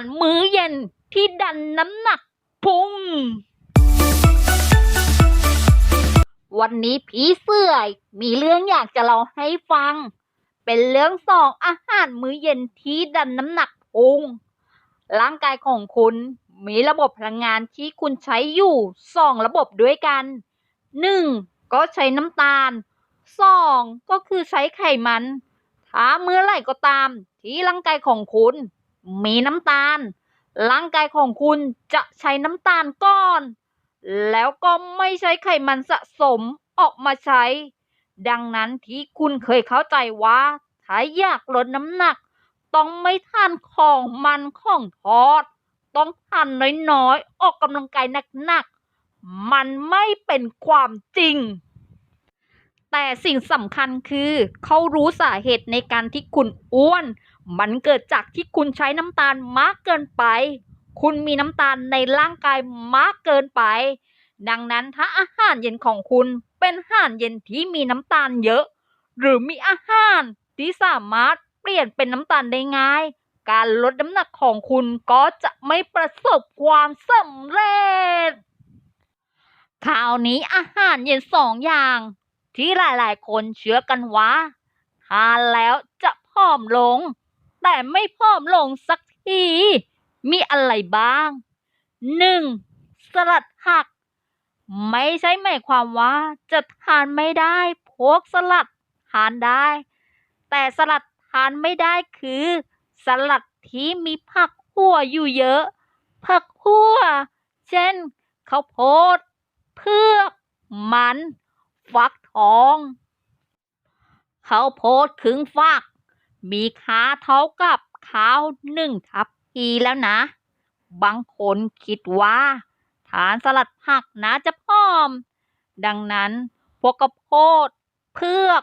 ารมื้อเย็นที่ดันน้ำหนักพุ่ง วันนี้ผีเสื้อมีเรื่องอยากจะเล่าให้ฟัง เป็นเรื่องสองอาหารมื้อเย็นที่ดันน้ำหนักพุ่ง ร่างกายของคุณมีระบบพลังงานที่คุณใช้อยู่สองระบบด้วยกันหนึ่งก็ใช้น้ำตาลสองก็คือใช้ไขมัน ถ้าเมื่อไหร่ก็ตามที่ร่างกายของคุณ มีน้ำตาล ร่างกายของคุณจะใช้น้ำตาลก้อน แล้วก็ไม่ใช้ไขมันสะสมออกมาใช้ ดังนั้นที่คุณเคยเข้าใจว่าถ้าอยากลดน้ำหนัก ต้องไม่ทานของมันของทอด ต้องทานน้อยๆ ออกกำลังกายหนักๆ มันไม่เป็นความจริง แต่สิ่งสำคัญคือเขารู้สาเหตุในการที่คุณอ้วน มันเกิดจากที่คุณใช้น้ำตาลมากเกินไป คุณมีน้ำตาลในร่างกายมากเกินไป ดังนั้นถ้าอาหารเย็นของคุณเป็นอาหารเย็นที่มีน้ำตาลเยอะ หรือมีอาหารที่สามารถเปลี่ยนเป็นน้ำตาลได้ง่าย การลดน้ำหนักของคุณก็จะไม่ประสบความสำเร็จคราวนี้อาหารเย็นสองอย่าง ที่หลายๆ คนเชื่อกันว่าทานแล้วจะผอมลง แต่ไม่ผอมลงสักที มีอะไรบ้างหนึ่งสลัดผัก ไม่ใช่หมายความว่าจะทานไม่ได้พวกสลัดทานได้ แต่สลัดทานไม่ได้คือ สลัดที่มีผักหัวอยู่เยอะ ผักหัว เช่นข้าวโพดเพือกมัน ฟักทอง เขาโพดครึ่งฟัก มีค่าเท่ากับข้าวหนึ่งทัพพีแล้วนะ บางคนคิดว่าทานสลัดผักนะจะพร้อม ดังนั้นพวกกระโพดเพือก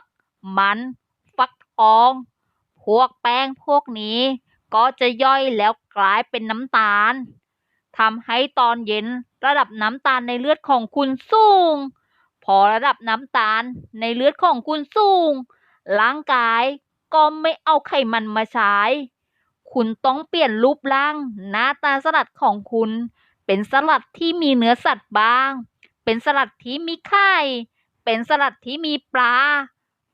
มัน ฟักทอง พวกแป้งพวกนี้ ก็จะย่อยแล้วกลายเป็นน้ำตาลทำให้ตอนเย็นระดับน้ำตาลในเลือดของคุณสูง พอระดับน้ำตาลในเลือดของคุณสูง ร่างกายก็ไม่เอาไขมันมาใช้ คุณต้องเปลี่ยนรูปร่าง หน้าตาสลัดของคุณ เป็นสลัดที่มีเนื้อสัตว์บ้าง เป็นสลัดที่มีไข่ เป็นสลัดที่มีปลา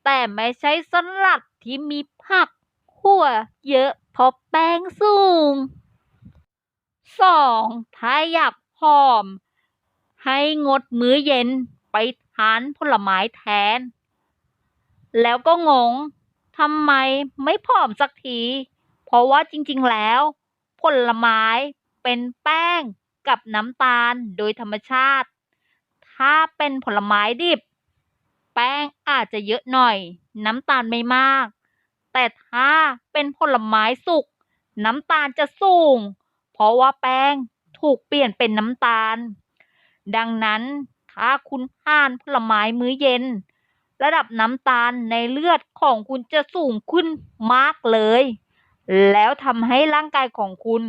แต่ไม่ใช่สลัดที่มีผักขั่วเยอะเพราะแป้งสูงสองถ้าอยากผอม ให้งดมื้อเย็นไป ทานผลไม้แทน แล้วก็งงทำไมไม่ผอมสักที เพราะว่าจริงๆแล้ว ผลไม้เป็นแป้งกับน้ำตาลโดยธรรมชาติ ถ้าเป็นผลไม้ดิบ แป้งอาจจะเยอะหน่อย น้ำตาลไม่มาก แต่ถ้าเป็นผลไม้สุก น้ำตาลจะสูง เพราะว่าแป้งถูกเปลี่ยนเป็นน้ำตาล ดังนั้น ถ้าคุณทานผลไม้มื้อเย็น ระดับน้ำตาลในเลือดของคุณจะสูงขึ้นมากเลย แล้วทำให้ร่างกายของคุณ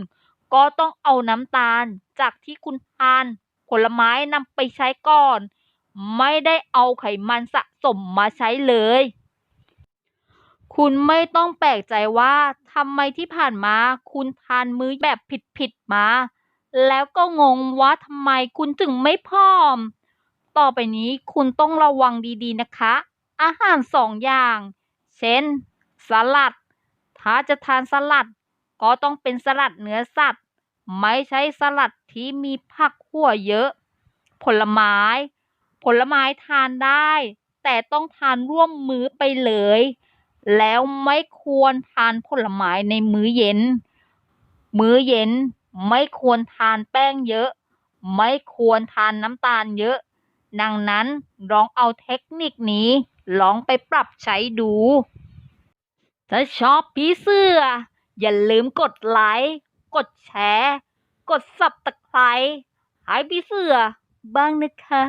ก็ต้องเอาน้ำตาลจากที่คุณทานผลไม้นำไปใช้ก่อน ไม่ได้เอาไขมันสะสมมาใช้เลย คุณไม่ต้องแปลกใจว่าทำไมที่ผ่านมาคุณทานมื้อแบบผิดๆมาแล้วก็งงว่าทำไมคุณถึงไม่ผอม ต่อไปนี้คุณต้องระวังดีๆนะคะ อาหารสองอย่าง เช่น สลัด ถ้าจะทานสลัด ก็ต้องเป็นสลัดเนื้อสัตว์ ไม่ใช่สลัดที่มีผักหัวเยอะ ผลไม้ ผลไม้ทานได้ แต่ต้องทานร่วมมื้อไปเลย แล้วไม่ควรทานผลไม้ในมื้อเย็น มื้อเย็นไม่ควรทานแป้งเยอะ ไม่ควรทานน้ำตาลเยอะ ดังนั้นลองเอาเทคนิคนี้ลองไปปรับใช้ดู ถ้าชอบพี่เสื้อ อย่าลืมกดไลค์ กดแชร์ กดสับตะไคร้ให้พี่เสื้อบ้างนะคะ